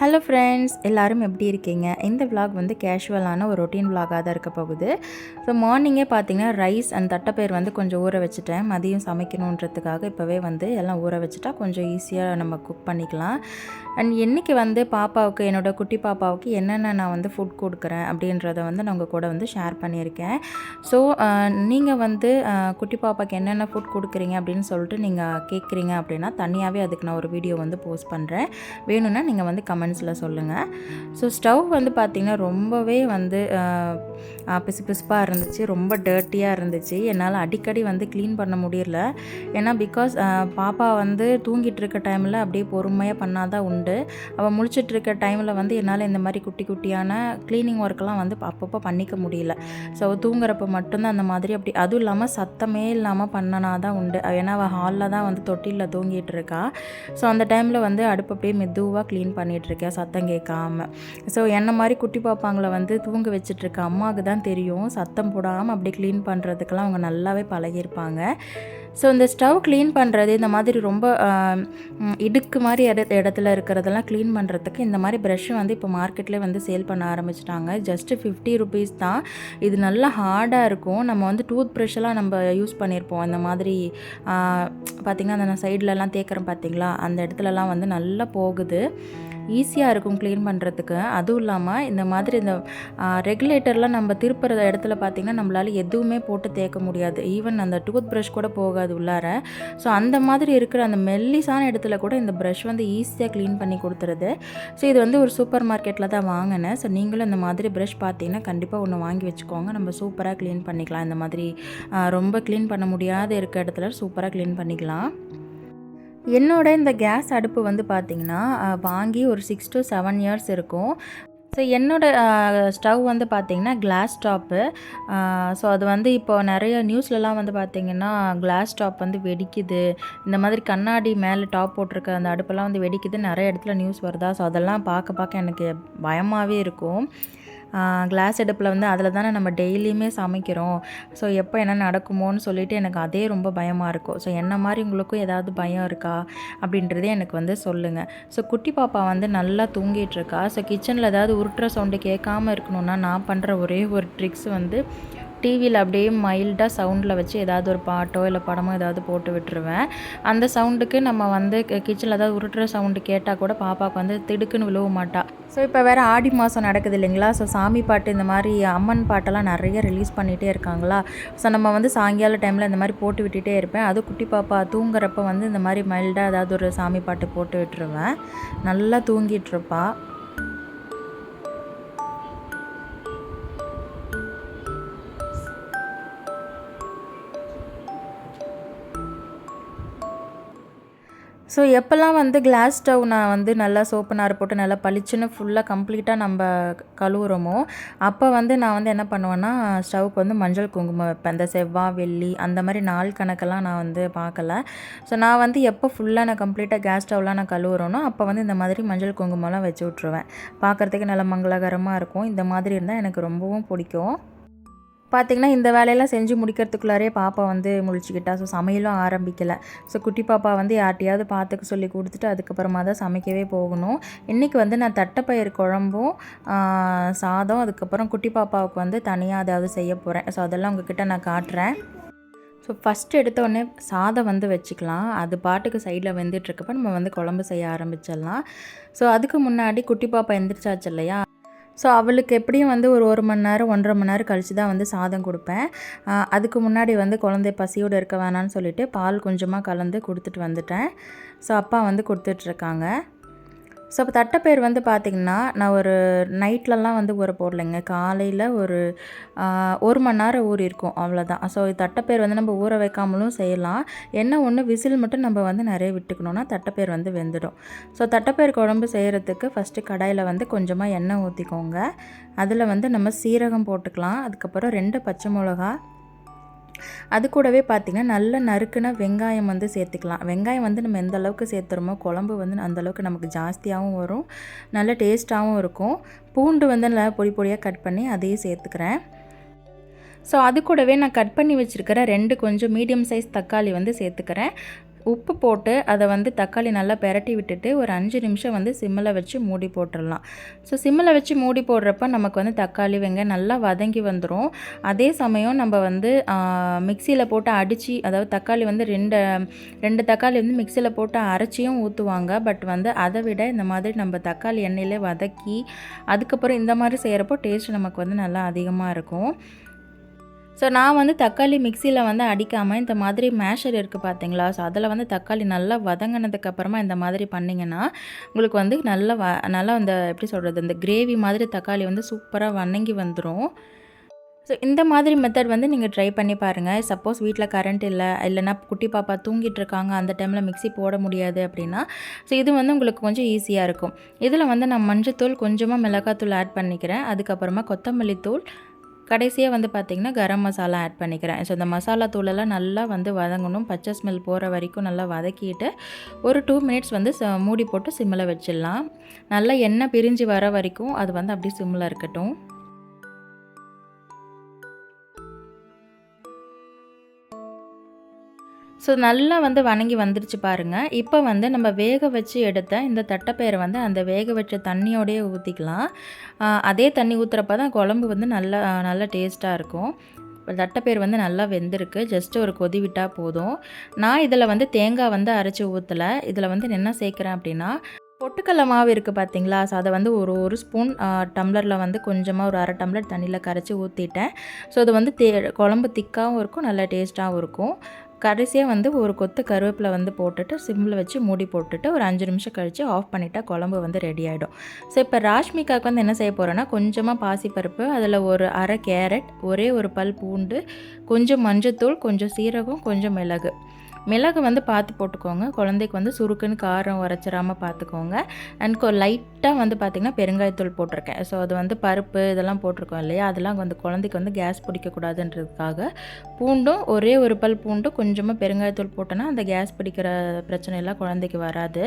Hello friends எல்லாரும் எப்படி இருக்கீங்க? இந்த விலாக் வந்து கேஷுவலான ஒரு ரொட்டீன் விலாகாக தான் இருக்க போகுது. ஸோ மார்னிங்கே பார்த்தீங்கன்னா ரைஸ் அண்ட் தட்டைப்பயிர் வந்து கொஞ்சம் ஊற வச்சுட்டேன். மதியம் சமைக்கணுன்றதுக்காக இப்போவே வந்து எல்லாம் ஊற வச்சுட்டா கொஞ்சம் ஈஸியாக நம்ம குக் பண்ணிக்கலாம். அண்ட் என்றைக்கு வந்து பாப்பாவுக்கு என்னோடய குட்டி பாப்பாவுக்கு என்னென்ன நான் வந்து ஃபுட் கொடுக்குறேன் அப்படின்றத வந்து நான் உங்கள் கூட வந்து ஷேர் பண்ணியிருக்கேன். ஸோ நீங்கள் வந்து குட்டி பாப்பாவுக்கு என்னென்ன ஃபுட் கொடுக்குறீங்க அப்படின்னு சொல்லிட்டு நீங்கள் கேட்குறீங்க அப்படின்னா தனியாகவே அதுக்கு நான் ஒரு வீடியோ வந்து போஸ்ட் பண்ணுறேன் வேணும்னா நீங்கள் வந்து கமெண்ட்ஸில் சொல்லுங்கள் ஸோ ஸ்டவ் வந்து பார்த்திங்கன்னா ரொம்பவே வந்து பிசு பிசுப்பாக இருந்துச்சு. ரொம்ப டர்ட்டியாக இருந்துச்சு. என்னால் அடிக்கடி வந்து க்ளீன் பண்ண முடியல. ஏன்னா பிகாஸ் பாப்பா வந்து தூங்கிட்டு இருக்க டைமில் அப்படியே பொறுமையாக பண்ணாதான் உண்டு. அவள் முழிச்சிட்டு இருக்க டைமில் வந்து என்னால் இந்த மாதிரி குட்டி குட்டியான க்ளீனிங் ஒர்க்கெலாம் வந்து அப்பப்போ பண்ணிக்க முடியல. ஸோ தூங்குறப்ப மட்டும்தான் அந்த மாதிரி அப்படி அதுவும் இல்லாமல் சத்தமே இல்லாமல் பண்ணனா தான் உண்டு. ஏன்னா அவள் ஹாலில் தான் வந்து தொட்டிலில் தூங்கிட்டு இருக்கா. ஸோ அந்த டைமில் வந்து அடுப்பு அப்படியே மெதுவாக க்ளீன் பண்ணிட்டு இருக்கேன் சத்தம் கேட்காம. ஸோ என்ன மாதிரி குட்டி பாப்பாங்களை வந்து தூங்க வச்சுட்ருக்க அம்மாவுக்கு தான் தெரியும். சத்தம் போடாமல் அப்படி க்ளீன் பண்ணுறதுக்கெல்லாம் அவங்க நல்லாவே பழகியிருப்பாங்க. ஸோ இந்த ஸ்டவ் க்ளீன் பண்ணுறது இந்த மாதிரி ரொம்ப இடுக்கு மாதிரி இட இடத்துல இருக்கிறதெல்லாம் க்ளீன் பண்ணுறதுக்கு இந்த மாதிரி ப்ரஷ்ஷு வந்து இப்போ மார்க்கெட்லேயே வந்து சேல் பண்ண ஆரம்பிச்சிட்டாங்க. ஜஸ்ட்டு ஃபிஃப்டி ருபீஸ் தான். இது நல்லா ஹார்டாக இருக்கும். நம்ம வந்து டூத் ப்ரஷ்ஷெல்லாம் நம்ம யூஸ் பண்ணியிருப்போம் இந்த மாதிரி பார்த்திங்கன்னா அந்த சைட்லலாம் தேக்கிறோம் பார்த்தீங்களா அந்த இடத்துலலாம் வந்து நல்லா போகுது. ஈஸியாக இருக்கும் க்ளீன் பண்ணுறதுக்கு அதுவும் இல்லாமல் இந்த மாதிரி இந்த ரெகுலேட்டர்லாம் நம்ம திருப்புற இடத்துல பார்த்திங்கன்னா நம்மளால் எதுவுமே போட்டு தேய்க்க முடியாது. ஈவன் அந்த டூத் ப்ரஷ் கூட போக போகாது உள்ளார. ஸோ அந்த மாதிரி இருக்கிற அந்த மெல்லிசான இடத்துல கூட இந்த ப்ரஷ் வந்து ஈஸியாக க்ளீன் பண்ணி கொடுத்துருது. ஸோ இது வந்து ஒரு சூப்பர் மார்க்கெட்டில் தான் வாங்கினேன். ஸோ நீங்களும் இந்த மாதிரி ப்ரஷ் பார்த்தீங்கன்னா கண்டிப்பாக ஒன்று வாங்கி வச்சுக்கோங்க. நம்ம சூப்பராக க்ளீன் பண்ணிக்கலாம். இந்த மாதிரி ரொம்ப க்ளீன் பண்ண முடியாத இருக்க இடத்துல சூப்பராக க்ளீன் பண்ணிக்கலாம். என்னோட இந்த கேஸ் அடுப்பு வந்து பார்த்திங்கன்னா வாங்கி ஒரு சிக்ஸ் டு செவன் இயர்ஸ் இருக்கும். ஸோ என்னோட ஸ்டவ் வந்து பார்த்திங்கன்னா கிளாஸ் டாப்பு ஸோ அது வந்து இப்போ நிறைய நியூஸ்லலாம் வந்து பார்த்திங்கன்னா கிளாஸ் டாப் வந்து வெடிக்குது. இந்த மாதிரி கண்ணாடி மேலே டாப் போட்டிருக்க அந்த அடுப்பெல்லாம் வந்து வெடிக்குது. நிறைய இடத்துல நியூஸ் வருதா? ஸோ அதெல்லாம் பார்க்க பார்க்க எனக்கு பயமாகவே இருக்கும். கிளாஸ் அடுப்பில் வந்து அதில் தானே நம்ம டெய்லியுமே சமைக்கிறோம். ஸோ எப்போ என்ன நடக்குமோன்னு சொல்லிட்டு எனக்கு அதே ரொம்ப பயமாக இருக்கும். ஸோ என்ன மாதிரி உங்களுக்கும் ஏதாவது பயம் இருக்கா? அப்படின்றதே எனக்கு வந்து சொல்லுங்கள் ஸோ குட்டி பாப்பா வந்து நல்லா தூங்கிட்டு இருக்கா. ஸோ கிச்சனில் ஏதாவது உருட்டுற சவுண்டு கேட்காம இருக்கணும்னா நான் பண்ணுற ஒரே ஒரு ட்ரிக்ஸ் வந்து டிவியில் அப்படியே மைல்டாக சவுண்டில் வச்சு ஏதாவது ஒரு பாட்டோ இல்லை படமோ ஏதாவது போட்டு விட்டுருவேன். அந்த சவுண்டுக்கு நம்ம வந்து கிச்சனில் ஏதாவது உருட்டுற சவுண்டு கேட்டால் கூட பாப்பாவுக்கு வந்து திடுக்குன்னு விழுவ மாட்டா. ஸோ இப்போ வேறு ஆடி மாதம் நடக்குது இல்லைங்களா? ஸோ சாமி பாட்டு இந்த மாதிரி அம்மன் பாட்டெல்லாம் நிறைய ரிலீஸ் பண்ணிகிட்டே இருக்காங்களா? ஸோ நம்ம வந்து சாயங்கால டைமில் இந்த மாதிரி போட்டு விட்டுட்டே இருப்பேன். அதுவும் குட்டி பாப்பா தூங்குறப்ப வந்து இந்த மாதிரி மைல்டாக ஏதாவது ஒரு சாமி பாட்டு போட்டு விட்டுருவேன். நல்லா தூங்கிட்டு ஸோ எப்போல்லாம் வந்து கிளாஸ் ஸ்டவ் நான் வந்து நல்லா சோப்பு நார் போட்டு நல்லா பளிச்சுன்னு ஃபுல்லாக கம்ப்ளீட்டாக நம்ம கழுவுறோமோ அப்போ வந்து நான் வந்து என்ன பண்ணுவேன்னா ஸ்டவ்க்கு வந்து மஞ்சள் குங்குமம் வைப்பேன். இந்த செவ்வாய் வெள்ளி அந்த மாதிரி நாள் கணக்கெல்லாம் நான் வந்து பார்க்கல. ஸோ நான் வந்து எப்போ ஃபுல்லாக நான் கம்ப்ளீட்டாக கேஸ் ஸ்டவ்லாம் நான் கழுவுறேனோ அப்போ வந்து இந்த மாதிரி மஞ்சள் குங்குமம்லாம் வச்சு விட்ருவேன் பார்க்குறதுக்கு நல்லா மங்களகரமாக இருக்கும். இந்த மாதிரி இருந்தால் எனக்கு ரொம்பவும் பிடிக்கும். பார்த்திங்கன்னா இந்த வேலையெல்லாம் செஞ்சு முடிக்கிறதுக்குள்ளாரே பாப்பா வந்து முழிச்சிக்கிட்டா. ஸோ சமையலும் ஆரம்பிக்கலை. ஸோ குட்டி பாப்பா வந்து யார்ட்டையாவது பார்த்துக்க சொல்லி கொடுத்துட்டு அதுக்கப்புறமா தான் சமைக்கவே போகணும். இன்றைக்கி வந்து நான் தட்டைப்பயிறு குழம்பும் சாதம் அதுக்கப்புறம் குட்டி பாப்பாவுக்கு வந்து தனியாக அதாவது செய்ய போகிறேன் ஸோ அதெல்லாம் உங்ககிட்ட நான் காட்டுறேன். ஸோ ஃபஸ்ட்டு எடுத்தோடனே சாதம் வந்து வச்சுக்கலாம். அது பாட்டுக்கு சைடில் வெந்துட்டுருக்கப்ப நம்ம வந்து குழம்பு செய்ய ஆரம்பிச்சிடலாம். ஸோ அதுக்கு முன்னாடி குட்டி பாப்பா எந்திரிச்சாச்சு இல்லையா? ஸோ அவளுக்கு எப்படியும் வந்து ஒரு ஒரு மணி நேரம் ஒன்றரை மணி நேரம் கழித்து தான் வந்து சாதம் கொடுப்பேன். அதுக்கு முன்னாடி வந்து குழந்தை பசியோடு இருக்க வேணாம்னு சொல்லிட்டு பால் கொஞ்சமாக கலந்து கொடுத்துட்டு வந்துட்டேன். ஸோ அப்பா வந்து கொடுத்துட்ருக்காங்க ஸோ இப்போ தட்டைப்பயிர் வந்து பார்த்திங்கன்னா நான் ஒரு நைட்லலாம் வந்து ஊற போடலைங்க. காலையில் ஒரு ஒரு மணி நேரம் ஊறி இருக்கும். அவ்வளோதான் ஸோ தட்டைப்பயிர் வந்து நம்ம ஊற வைக்காமலும் செய்யலாம். என்ன ஒன்று விசில் மட்டும் நம்ம வந்து நிறைய விட்டுக்கணும்னா தட்டைப்பயிர் வந்து வெந்துடும். ஸோ தட்டைப்பயிர் குழம்பு செய்கிறதுக்கு ஃபஸ்ட்டு கடாயில் வந்து கொஞ்சமாக எண்ணெய் ஊற்றிக்கோங்க அதில் வந்து நம்ம சீரகம் போட்டுக்கலாம். அதுக்கப்புறம் ரெண்டு பச்சை மிளகா அது கூடவே பார்த்திங்கன்னா நல்ல நறுக்குன வெங்காயம் வந்து சேர்த்துக்கலாம். வெங்காயம் வந்து நம்ம எந்த அளவுக்கு சேர்த்துறோமோ குழம்பு வந்து அந்த அளவுக்கு நமக்கு ஜாஸ்தியாகவும் வரும் நல்ல டேஸ்ட்டாகவும் இருக்கும். பூண்டு வந்து நல்லா பொடி பொடியாக கட் பண்ணி அதையும் சேர்த்துக்கிறேன். ஸோ அது கூடவே நான் கட் பண்ணி வச்சுருக்கிற ரெண்டு கொஞ்சம் மீடியம் சைஸ் தக்காளி வந்து சேர்த்துக்கிறேன். உப்பு போட்டு அதை வந்து தக்காளி நல்லா பெரட்டி விட்டுட்டு ஒரு அஞ்சு நிமிஷம் வந்து சிம்மில் வச்சு மூடி போட்டுடலாம். ஸோ சிம்மில் வச்சு மூடி போடுறப்ப நமக்கு வந்து தக்காளி வெங்காயம் நல்லா வதங்கி வந்துடும் அதே சமயம் நம்ம வந்து மிக்சியில் போட்டு அடித்து அதாவது தக்காளி வந்து ரெண்டு ரெண்டு தக்காளி வந்து மிக்சியில் போட்டு அரைச்சியும் ஊற்றுவாங்க பட் வந்து அதை விட இந்த மாதிரி நம்ம தக்காளி எண்ணெயிலே வதக்கி அதுக்கப்புறம் இந்த மாதிரி செய்கிறப்போ டேஸ்ட் நமக்கு வந்து நல்லா அதிகமாக இருக்கும். ஸோ நான் வந்து தக்காளி மிக்சியில் வந்து அடிக்காமல் இந்த மாதிரி மேஷர் இருக்குது பார்த்தீங்களா ஸோ அதில் வந்து தக்காளி நல்லா வதங்கினதுக்கப்புறமா இந்த மாதிரி பண்ணிங்கன்னா உங்களுக்கு வந்து நல்லா வ நல்லா அந்த எப்படி சொல்கிறது இந்த கிரேவி மாதிரி தக்காளி வந்து சூப்பராக வணங்கி வந்துடும் ஸோ இந்த மாதிரி மெத்தட் வந்து நீங்கள் ட்ரை பண்ணி பாருங்கள் சப்போஸ் வீட்டில் கரண்ட் இல்லை இல்லைனா குட்டி பாப்பா தூங்கிட்டு இருக்காங்க அந்த டைமில் மிக்ஸி போட முடியாது அப்படின்னா ஸோ இது வந்து உங்களுக்கு கொஞ்சம் ஈஸியாக இருக்கும். இதில் வந்து நான் மஞ்சத்தூள் கொஞ்சமாக மிளகாத்தூள் ஆட் பண்ணிக்கிறேன். அதுக்கப்புறமா கொத்தமல்லி தூள் கடைசியாக வந்து பார்த்திங்கன்னா கரம் மசாலா ஆட் பண்ணிக்கிறேன். ஸோ இந்த மசாலா தூளெல்லாம் நல்லா வந்து வதங்கணும். பச்சை ஸ்மெல் போகிற வரைக்கும் நல்லா வதக்கிட்டு ஒரு டூ மினிட்ஸ் வந்து மூடி போட்டு சிம்மில் வச்சிடலாம். நல்லா எண்ணெய் பிரிஞ்சு வர வரைக்கும் அது வந்து அப்படியே சிம்மில் இருக்கட்டும். ஸோ நல்லா வந்து வணங்கி வந்துருச்சு பாருங்கள் இப்போ வந்து நம்ம வேக வச்சு எடுத்த இந்த தட்டைப்பயிரை வந்து அந்த வேக வச்ச தண்ணியோடையே ஊற்றிக்கலாம் அதே தண்ணி ஊற்றுறப்ப தான் குழம்பு வந்து நல்லா நல்லா டேஸ்ட்டாக இருக்கும். தட்டைப்பயிர் வந்து நல்லா வெந்திருக்கு. ஜஸ்ட்டு ஒரு கொதி விட்டால் போதும். நான் இதில் வந்து தேங்காய் வந்து அரைச்சி ஊற்றலை இதில் வந்து என்ன சேர்க்குறேன் அப்படின்னா பொட்டுக்கடல மாவு இருக்குது பார்த்தீங்களா ஸோ அதை வந்து ஒரு ஒரு ஸ்பூன் டம்ளரில் வந்து கொஞ்சமாக ஒரு அரை டம்ளர் தண்ணியில் கரைச்சி ஊற்றிட்டேன் ஸோ அது வந்து தே குழம்பு திக்காகவும் இருக்கும் நல்லா டேஸ்ட்டாகவும் இருக்கும். கடைசியாக வந்து ஒரு கொத்து கருவேப்பிலை வந்து போட்டுட்டு சிம்மில் வச்சு மூடி போட்டுட்டு ஒரு அஞ்சு நிமிஷம் கழித்து ஆஃப் பண்ணிட்டா குழம்பு வந்து ரெடி ஆகிடும் ஸோ இப்போ ராஷ்மிகாவுக்கு வந்து என்ன செய்ய போகிறேன்னா கொஞ்சமாக பாசிப்பருப்பு அதில் ஒரு அரை கேரட் ஒரே ஒரு பல் பூண்டு கொஞ்சம் மஞ்சத்தூள் கொஞ்சம் சீரகம் கொஞ்சம் மிளகு. மிளகு வந்து பார்த்து போட்டுக்கோங்க. குழந்தைக்கு வந்து சுருக்குன்னு காரம் உரைச்சிடாமல் பார்த்துக்கோங்க. அண்ட் லைட்டாக வந்து பார்த்திங்கன்னா பெருங்காயத்தூள் போட்டிருக்கேன். ஸோ அது வந்து பருப்பு இதெல்லாம் போட்டிருக்கோம் இல்லையா? அதெல்லாம் வந்து குழந்தைக்கு வந்து கேஸ் பிடிக்கக்கூடாதுன்றதுக்காக பூண்டும் ஒரே ஒரு பல் பூண்டும் கொஞ்சமாக பெருங்காயத்தூள் போட்டோன்னா அந்த கேஸ் பிடிக்கிற பிரச்சனையெல்லாம் குழந்தைக்கு வராது.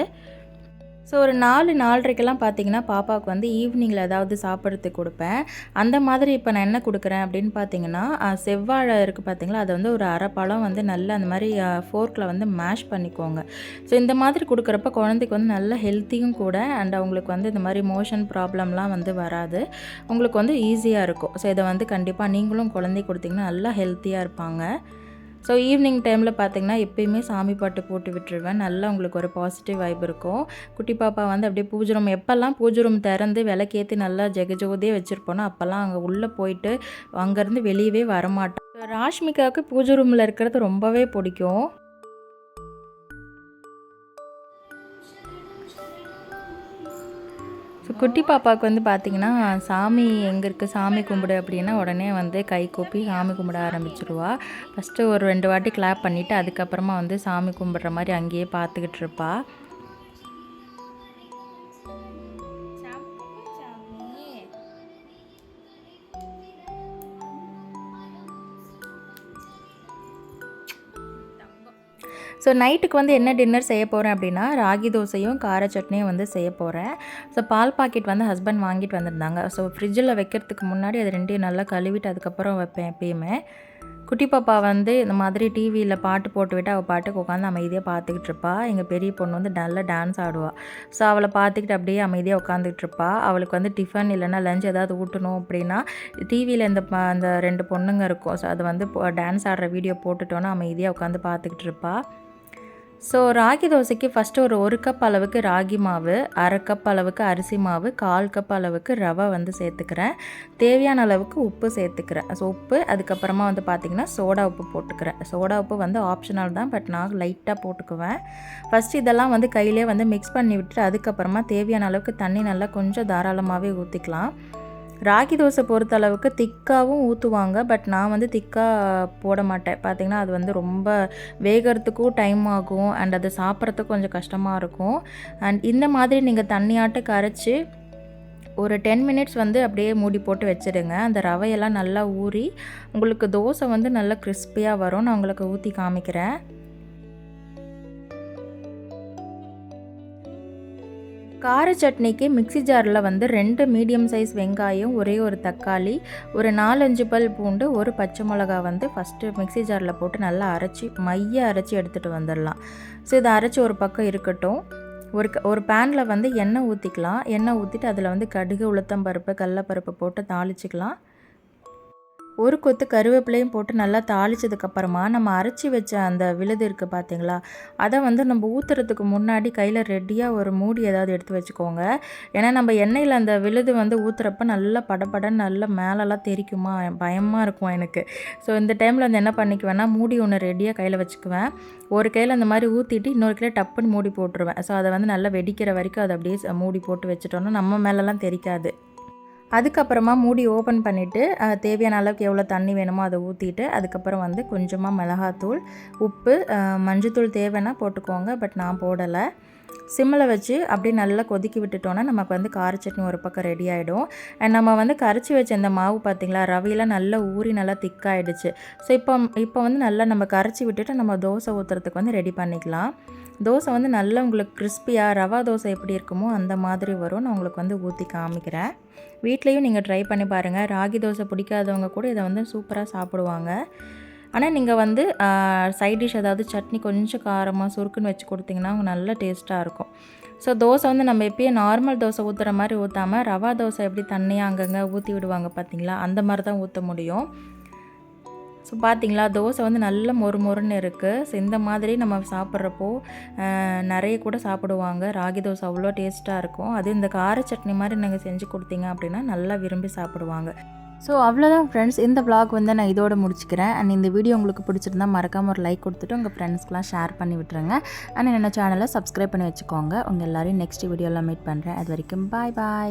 ஸோ ஒரு நாலு நாலரைக்கெல்லாம் பார்த்தீங்கன்னா பாப்பாவுக்கு வந்து ஈவினிங்கில் ஏதாவது சாப்பிட்றதுக்கு கொடுப்பேன். அந்த மாதிரி இப்போ நான் என்ன கொடுக்குறேன் அப்படின்னு பார்த்தீங்கன்னா செவ்வாழை இருக்குது பார்த்தீங்களா? அதை வந்து ஒரு அரை பழம் வந்து நல்லா அந்த மாதிரி ஃபோர்க்கில் வந்து மேஷ் பண்ணிக்கோங்க. ஸோ இந்த மாதிரி கொடுக்குறப்ப குழந்தைக்கு வந்து நல்ல ஹெல்த்தியும் கூட அண்ட் அவங்களுக்கு வந்து இந்த மாதிரி மோஷன் ப்ராப்ளம்லாம் வந்து வராது. உங்களுக்கு வந்து ஈஸியாக இருக்கும். ஸோ இதை வந்து கண்டிப்பாக நீங்களும் குழந்தை கொடுத்தீங்கன்னா நல்லா ஹெல்த்தியாக இருப்பாங்க. ஸோ ஈவினிங் டைமில் பார்த்திங்கன்னா எப்பயுமே சாமி பாட்டு போட்டு விட்டுருவேன். நல்லா உங்களுக்கு ஒரு பாசிட்டிவ் வைப் இருக்கும். குட்டி பாப்பா வந்து அப்படியே பூஜை ரூம் எப்போல்லாம் பூஜை ரூம் திறந்து விளக்கேற்றி நல்லா ஜெகஜோதியே வச்சுருப்போனோ அப்போல்லாம் அங்கே உள்ளே போயிட்டு அங்கேருந்து வெளியவே வரமாட்டோம் ராஷ்மிகாவுக்கு பூஜை ரூமில் இருக்கிறது ரொம்பவே பிடிக்கும். இப்போ குட்டி பாப்பாவுக்கு வந்து பார்த்திங்கன்னா சாமி எங்கே இருக்குது சாமி கும்பிடு அப்படின்னா உடனே வந்து கை கூப்பி சாமி கும்பிட ஆரம்பிச்சிருவா. ஃபஸ்ட்டு ஒரு ரெண்டு வாட்டி கிளாப் பண்ணிவிட்டு அதுக்கப்புறமா வந்து சாமி கும்பிட்ற மாதிரி அங்கேயே பார்த்துக்கிட்டு இருப்பாள் ஸோ நைட்டுக்கு வந்து என்ன டின்னர் செய்ய போகிறேன் அப்படின்னா ராகி தோசையும் கார சட்னியும் வந்து செய்ய போகிறேன் ஸோ பால் பாக்கெட் வந்து ஹஸ்பண்ட் வாங்கிட்டு வந்திருந்தாங்க. ஸோ ஃப்ரிட்ஜில் வைக்கிறதுக்கு முன்னாடி அது ரெண்டையும் நல்லா கழுவிட்டு அதுக்கப்புறம் வைப்பேன் எப்பயுமே. குட்டி பாப்பா வந்து இந்த மாதிரி டிவியில் பாட்டு போட்டு விட்டு அவள் பாட்டுக்கு உட்காந்து அமைதியாக பார்த்துக்கிட்டு இருப்பா. எங்கள் பெரிய பொண்ணு வந்து நல்லா டான்ஸ் ஆடுவாள் ஸோ அவளை பார்த்துக்கிட்டு அப்படியே அமைதியாக உட்காந்துக்கிட்டு இருப்பா. அவளுக்கு வந்து டிஃபன் இல்லைன்னா லஞ்ச் ஏதாவது ஊட்டணும் அப்படின்னா டிவியில் இந்த அந்த ரெண்டு பொண்ணுங்க இருக்கும். ஸோ அது வந்து டான்ஸ் ஆடுற வீடியோ போட்டுட்டோன்னா அமைதியாக உட்காந்து பார்த்துக்கிட்டு இருப்பாள் ஸோ ராகி தோசைக்கு ஃபஸ்ட்டு ஒரு ஒரு கப் அளவுக்கு ராகி மாவு அரை கப் அளவுக்கு அரிசி மாவு கால் கப் அளவுக்கு ரவை வந்து சேர்த்துக்கிறேன். தேவையான அளவுக்கு உப்பு சேர்த்துக்கிறேன். ஸோ உப்பு அதுக்கப்புறமா வந்து பார்த்திங்கன்னா சோடா உப்பு போட்டுக்கிறேன். சோடா உப்பு வந்து ஆப்ஷனல் தான் பட் நான் லைட்டாக போட்டுக்குவேன். ஃபஸ்ட்டு இதெல்லாம் வந்து கையிலே வந்து மிக்ஸ் பண்ணி விட்டுட்டு அதுக்கப்புறமா தேவையான அளவுக்கு தண்ணி நல்லா கொஞ்சம் தாராளமாகவே ஊற்றிக்கலாம் ராகி தோசை பொறுத்த அளவுக்கு திக்காகவும் ஊற்றுவாங்க பட் நான் வந்து திக்காக போட மாட்டேன். பார்த்திங்கன்னா அது வந்து ரொம்ப வேகிறதுக்கும் டைம் ஆகும் அண்ட் அதை சாப்பிட்றதுக்கு கொஞ்சம் கஷ்டமாக இருக்கும். அண்ட் இந்த மாதிரி நீங்கள் தண்ணியாட்ட கரைச்சி ஒரு டென் மினிட்ஸ் வந்து அப்படியே மூடி போட்டு வச்சுடுங்க அந்த ரவையெல்லாம் நல்லா ஊறி உங்களுக்கு தோசை வந்து நல்லா கிறிஸ்பியாக வரும். நான் உங்களுக்கு ஊற்றி காமிக்கிறேன். கார சட்னிக்கு மிக்ஸி ஜாரில் வந்து ரெண்டு மீடியம் சைஸ் வெங்காயம் ஒரே ஒரு தக்காளி ஒரு நாலஞ்சு பல் பூண்டு ஒரு பச்சை மிளகா வந்து ஃபஸ்ட்டு மிக்ஸி ஜாரில் போட்டு நல்லா அரைச்சி மைய அரைச்சி எடுத்துகிட்டு வந்துடலாம். ஸோ இதை அரைச்சி ஒரு பக்கம் இருக்கட்டும். ஒரு க ஒரு பேனில் வந்து எண்ணெய் ஊற்றிக்கலாம் எண்ணெய் ஊற்றிட்டு அதில் வந்து கடுகு உளுத்தம்பருப்பு கடலப்பருப்பு போட்டு தாளிச்சிக்கலாம். ஒரு கொத்து கருவேப்பிலையும் போட்டு நல்லா தாளிச்சதுக்கப்புறமா நம்ம அரைச்சி வச்ச அந்த விழுது இருக்குது பார்த்தீங்களா அதை வந்து நம்ம ஊற்றுறதுக்கு முன்னாடி கையில் ரெடியாக ஒரு மூடி ஏதாவது எடுத்து வச்சுக்கோங்க. ஏன்னா நம்ம எண்ணெயில் அந்த விழுது வந்து ஊற்றுறப்ப நல்லா படப்படன்னு நல்லா மேலெல்லாம் தெரிக்குமா? பயமாக இருக்கும் எனக்கு. ஸோ இந்த டைமில் வந்து என்ன பண்ணிக்குவேன்னா மூடி ஒன்று ரெடியாக கையில் வச்சுக்குவேன். ஒரு கையில் அந்த மாதிரி ஊற்றிட்டு இன்னொரு கையில் டப்புன்னு மூடி போட்டுருவேன். ஸோ அதை வந்து நல்லா வெடிக்கிற வரைக்கும் அதை அப்படியே மூடி போட்டு வச்சுட்டோன்னா நம்ம மேலெல்லாம் தெரிக்காது. அதுக்கப்புறமா மூடி ஓப்பன் பண்ணிவிட்டு தேவையான அளவுக்கு எவ்வளோ தண்ணி வேணுமோ அதை ஊற்றிட்டு அதுக்கப்புறம் வந்து கொஞ்சமாக மிளகாத்தூள் உப்பு மஞ்சத்தூள் தேவைன்னா போட்டுக்கோங்க பட் நான் போடலை. சிம்மில் வச்சு அப்படியே நல்லா கொதிக்கி விட்டுட்டோன்னா நமக்கு வந்து கார சட்னி ஒரு பக்கம் ரெடி ஆகிடும் அண்ட் நம்ம வந்து கரைச்சி வச்ச இந்த மாவு பார்த்திங்களா ரவையெல்லாம் நல்லா ஊறி நல்லா திக்காயிடுச்சு. ஸோ இப்போ இப்போ வந்து நல்லா நம்ம கரைச்சி விட்டுட்டு நம்ம தோசை ஊற்றுறதுக்கு வந்து ரெடி பண்ணிக்கலாம். தோசை வந்து நல்லா உங்களுக்கு கிறிஸ்பியாக ரவா தோசை எப்படி இருக்குமோ அந்த மாதிரி வரும். நான் உங்களுக்கு வந்து ஊற்றி காமிக்கிறேன். வீட்லேயும் நீங்கள் ட்ரை பண்ணி பாருங்கள் ராகி தோசை பிடிக்காதவங்க கூட இதை வந்து சூப்பராக சாப்பிடுவாங்க. ஆனால் நீங்கள் வந்து சைட் டிஷ் அதாவது சட்னி கொஞ்சம் காரமாக சுருக்குன்னு வச்சு கொடுத்தீங்கன்னா அவங்க நல்ல டேஸ்ட்டாக இருக்கும். ஸோ தோசை வந்து நம்ம எப்பயும் நார்மல் தோசை ஊற்றுற மாதிரி ஊற்றாமல் ரவா தோசை எப்படி தண்ணியாக அங்கங்கே ஊற்றி விடுவாங்க பார்த்தீங்களா அந்த மாதிரி தான் ஊற்ற முடியும். ஸோ பார்த்தீங்களா தோசை வந்து நல்ல மொறு மொறுன்னு இருக்குது ஸோ இந்த மாதிரி நம்ம சாப்பிட்றப்போ நிறைய கூட சாப்பிடுவாங்க. ராகி தோசை அவ்வளோ டேஸ்ட்டாக இருக்கும். அது இந்த கார சட்னி மாதிரி நீங்கள் செஞ்சு கொடுத்தீங்க அப்படின்னா நல்லா விரும்பி சாப்பிடுவாங்க. ஸோ அவ்வளோதான் ஃப்ரெண்ட்ஸ் இந்த ப்ளாக் வந்து நான் இதோட முடிச்சுக்கிறேன். அண்ட் இந்த வீடியோ உங்களுக்கு பிடிச்சிருந்தா மறக்காமல் ஒரு லைக் கொடுத்துட்டு உங்கள் ஃப்ரெண்ட்ஸ்க்கெலாம் ஷேர் பண்ணி விட்டுருங்க. அண்ட் என்னோடய சேனலை சப்ஸ்கிரைப் பண்ணி வச்சுக்கோங்க. உங்கள் எல்லோரையும் நெக்ஸ்ட் வீடியோவில் மீட் பண்ணுறேன் அது வரைக்கும் பாய் பாய்